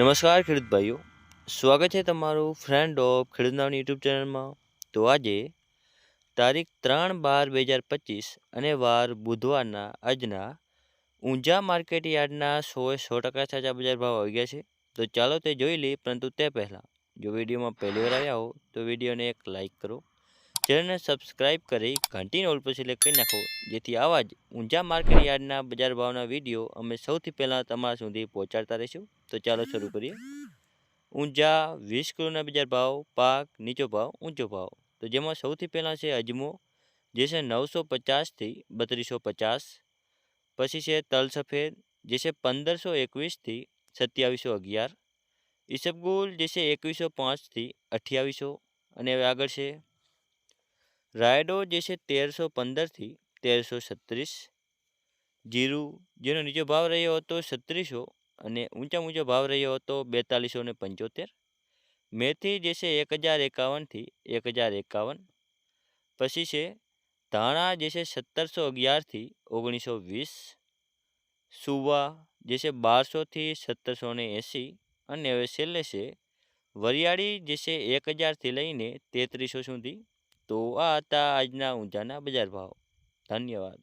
નમસ્કાર ખેડૂત ભાઈઓ, સ્વાગત છે તમારું ફ્રેન્ડ ઓફ ખેડૂત યુટ્યુબ ચેનલમાં. તો આજે તારીખ ત્રણ બાર બે હજાર પચીસ અને વાર બુધવારના આજના ઊંઝા માર્કેટ યાર્ડના સોએ સો ટકા સાચા બજાર ભાવ આવી ગયા છે. તો ચાલો તે જોઈ લઈએ, પરંતુ તે પહેલાં જો વિડીયોમાં પહેલી વાર આવ્યા હો, તો વિડીયોને એક લાઇક કરો. ચેનલને સબસ્ક્રાઇબ કરી ઘંટીને ઓલ પર સિલેક્ટ કરી નાખો, જેથી આવા જ ઊંઝા માર્કેટ યાર્ડના બજાર ભાવના વીડિયો અમે સૌથી પહેલાં તમારા સુધી પહોંચાડતા રહીશું. તો ચાલો શરૂ કરીએ. ઊંઝા વીસ કિલોના બજાર ભાવ, પાક નીચો ભાવ, ઊંચો ભાવ. તો જેમાં સૌથી પહેલાં છે અજમો, જે છે નવસો પચાસથી બત્રીસો પચાસ. પછી છે તલ સફેદ, જે છે પંદરસો એકવીસથી સત્યાવીસો અગિયાર. ઈસબગુલ જે છે એકવીસો પાંચથી અઠ્યાવીસો. અને હવે આગળ છે રાયડો જે છે તેરસો પંદરથી તેરસો છત્રીસ. જીરું જેનો નીચો ભાવ રહ્યો હતો છત્રીસો અને ઊંચા ઊંચો ભાવ રહ્યો હતો બેતાલીસો ને પંચોતેર. મેથી જે છે એક હજાર એકાવનથી એક હજાર એકાવન. પછી છે ધાણા જે છે સત્તરસો અગિયારથી ઓગણીસો વીસ. સુવા જે છે બારસોથી સત્તરસો ને એંસી. અને હવે છેલ્લે છે વરિયાળી જે છે એક હજારથી લઈને તેત્રીસો સુધી. તો આ હતા આજના ઊંઝાના બજાર ભાવ. ધન્યવાદ.